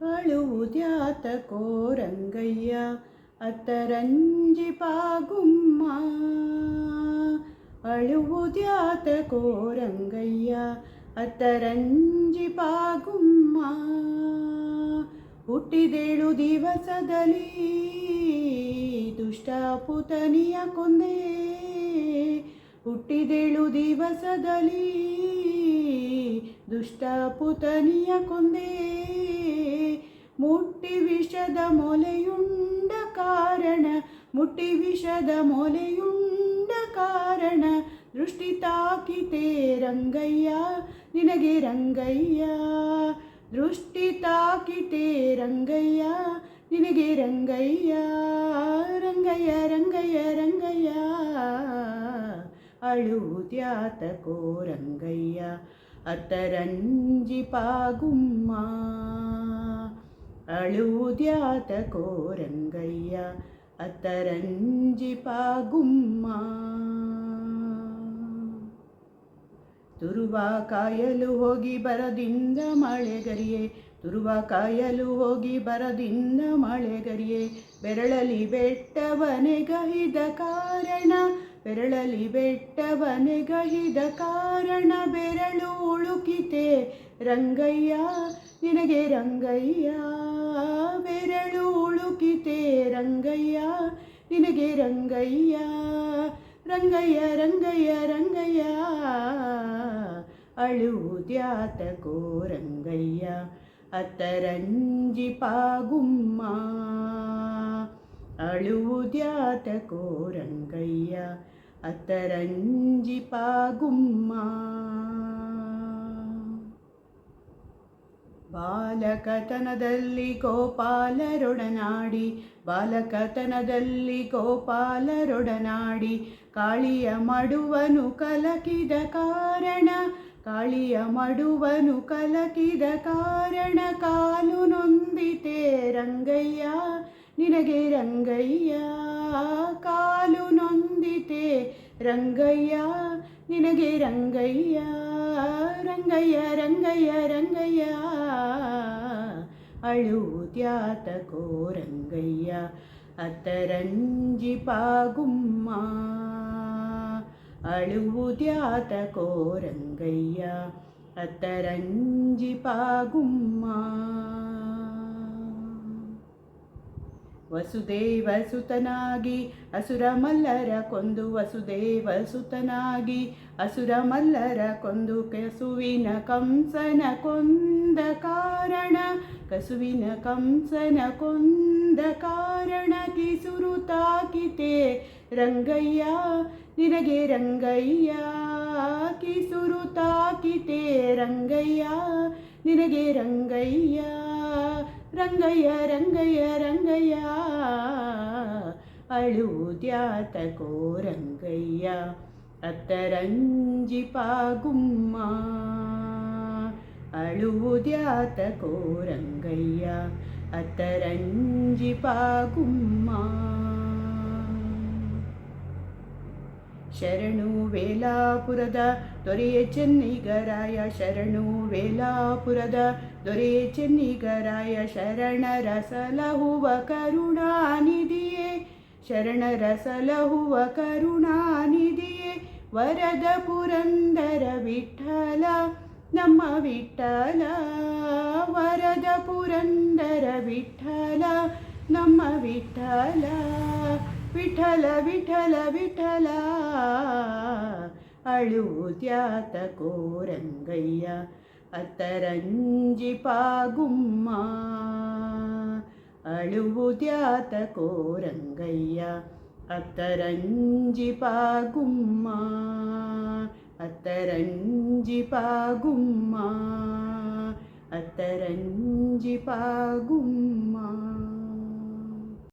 ಅಳುವುದ್ಯಾತ ಕೋರಂಗಯ್ಯ ಅತ್ತರಂಜಿ ಪಾಗುಮ್ಮ ಅಳುವುದ್ಯಾತ ಕೋರಂಗಯ್ಯ ಅತ್ತರಂಜಿ ಪಾಗುಮ್ಮ ಹುಟ್ಟಿದೇಳು ದಿವಸದಲ್ಲಿ ದುಷ್ಟ ಪುತನಿಯ ಕೊಂದೆ. ಹುಟ್ಟಿದೇಳು ದಿವಸದಲ್ಲಿ ದುಷ್ಟ ಪುತನಿಯ ಕೊಂದೆ. ಮುಟ್ಟಿ ವಿಷದ ಮೊಲೆಯುಂಡ ಕಾರಣ ಮುಟ್ಟಿ ವಿಷದ ಮೊಲೆಯುಂಡ ಕಾರಣ. ದೃಷ್ಟಿ ತಾಕಿತೆ ರಂಗಯ್ಯ, ನಿನಗೆ ರಂಗಯ್ಯ. ದೃಷ್ಟಿ ತಾಕಿತೆ ರಂಗಯ್ಯ, ನಿನಗೆ ರಂಗಯ್ಯ. ರಂಗಯ್ಯ ರಂಗಯ್ಯ ರಂಗಯ್ಯ. ಅಳುವುದ್ಯಾತಕೋ ರಂಗಯ್ಯ ಅತರಂಜಿ ಪಾಗುಮ್ಮ ಅಳುವುದ್ಯಾತಕೋ ಕೋರಂಗಯ್ಯ ಅತರಂಜಿ ಪಾಗುಮ್ಮ ತುರುವ ಕಾಯಲು ಹೋಗಿ ಬರದಿಂದ ಮಳೆಗರಿಯೇ, ತುರುವ ಕಾಯಲು ಹೋಗಿ ಬರದಿಂದ ಮಳೆಗರಿಯೇ, ಬೆರಳಲಿ ಬೆಟ್ಟವನೆಗಹಿದ ಕಾರಣ, ಬೆರಳಲಿ ಬೆಟ್ಟವನೆಗಹಿದ ಕಾರಣ ಬೆರಳು ಉಳುಕಿತೆ ರಂಗಯ್ಯ, ನಿನಗೆ ರಂಗಯ್ಯ, ಬೆರಳು ಉಳುಕಿತೆ ರಂಗಯ್ಯ, ನಿನಗೆ ರಂಗಯ್ಯ ರಂಗಯ್ಯ ರಂಗಯ್ಯ ರಂಗಯ್ಯ ಅಳುವುದ್ಯಾತಕೋ ರಂಗಯ್ಯ, ಅತ್ತರಂಜಿ ಪಾಗುಮ್ಮ ಅಳುವುದ್ಯಾತಕೋ ರಂಗಯ್ಯ, ಅತ್ತರಂಜಿ ಪಾಗುಮ್ಮ. ಬಾಲಕತನದಲ್ಲಿ ಗೋಪಾಲರೊಡನಾಡಿ ಬಾಲಕತನದಲ್ಲಿ ಗೋಪಾಲರೊಡನಾಡಿ, ಕಾಳಿಯ ಮಡುವನು ಕಲಕಿದ ಕಾರಣ, ಕಾಳಿಯ ಮಡುವನು ಕಲಕಿದ ಕಾರಣ, ಕಾಲು ನೊಂದಿತೆ ರಂಗಯ್ಯ, ನಿನಗೆ ರಂಗಯ್ಯ, ಕಾಲು ನೊಂದಿತೆ ರಂಗಯ್ಯ, ನಿನಗೆ ರಂಗಯ್ಯ. ರಂಗಯ್ಯ ರಂಗಯ್ಯ ರಂಗಯ್ಯ ಅಳುತ್ಯಾತಕೋ ರಂಗಯ್ಯ ಅತ್ತರಂಜಿ ಪಾಗುಮ್ಮ ಅಳುವುದ್ಯಾತಕೋ ರಂಗಯ್ಯ ಅತ್ತರಂಜಿ ಪಾಗುಮ್ಮ ವಸುದೇವ ಸುತನಾಗಿ, ಅಸುರ ಮಲ್ಲರ ಕೊಂದು ವಸುದೇವ ಸುತನಾಗಿ, ಅಸುರ ಮಲ್ಲರ ಕೊಂದು ಕಸುವಿನ ಕಂಸನ ಕೊಂದ ಕಾರಣ, ಕಸುವಿನ ಕಂಸನ ಕೊಂದ ಕಾರಣ ಕಿಸುರು ತಾಕಿತೆ. ರಂಗಯ್ಯ, ನಿನಗೆ ರಂಗಯ್ಯ, ಕಿಸುರು ತಾಕಿತೆ. ರಂಗಯ್ಯ, ನಿನಗೆ ರಂಗಯ್ಯ. ರಂಗಯ್ಯ ರಂಗಯ್ಯ ರಂಗಯ್ಯ ಅಳುವುದ್ಯಾತಕೋ ರಂಗಯ್ಯ ಅತ್ತರಂಜಿ ಪಾಗುಮ್ಮ ಅಳುವುದ್ಯಾತಕೋ ರಂಗಯ್ಯ ಅತ್ತರಂಜಿ ಪಾಗುಮ್ಮ ಶರಣು ವೇಲಾಪುರದ ದೊರೆಯ ಚೆನ್ನಿಗರಾಯ ಶರಣು ವೇಲಾಪುರದ ದೊರೆಯ ಚೆನ್ನಿಗರಾಯ ಶರಣರ ಸಲಹುವ ಕರುಣಾನಿಧಿಯೇ ಶರಣರ ಸಲಹುವ ಕರುಣಾನಿಧಿಯೇ, ವರದ ಪುರಂದರ ವಿಠಲ, ನಮ್ಮ ವಿಠಲ, ವರದ ಪುರಂದರ ವಿಠಲ, ನಮ್ಮ ವಿಠಲ. ವಿಠಲ ವಿಠಲ ವಿಠಲ ಅಳುತ್ಯಾತಕೋ ರಂಗಯ್ಯ ಅತ್ತರಂಜಿ ಪಾಗುಮ್ಮ ಅಳುವುದ್ಯಾತಕೋ ರಂಗಯ್ಯ ಅತ್ತರಂಜಿ ಪಾಗುಮ್ಮ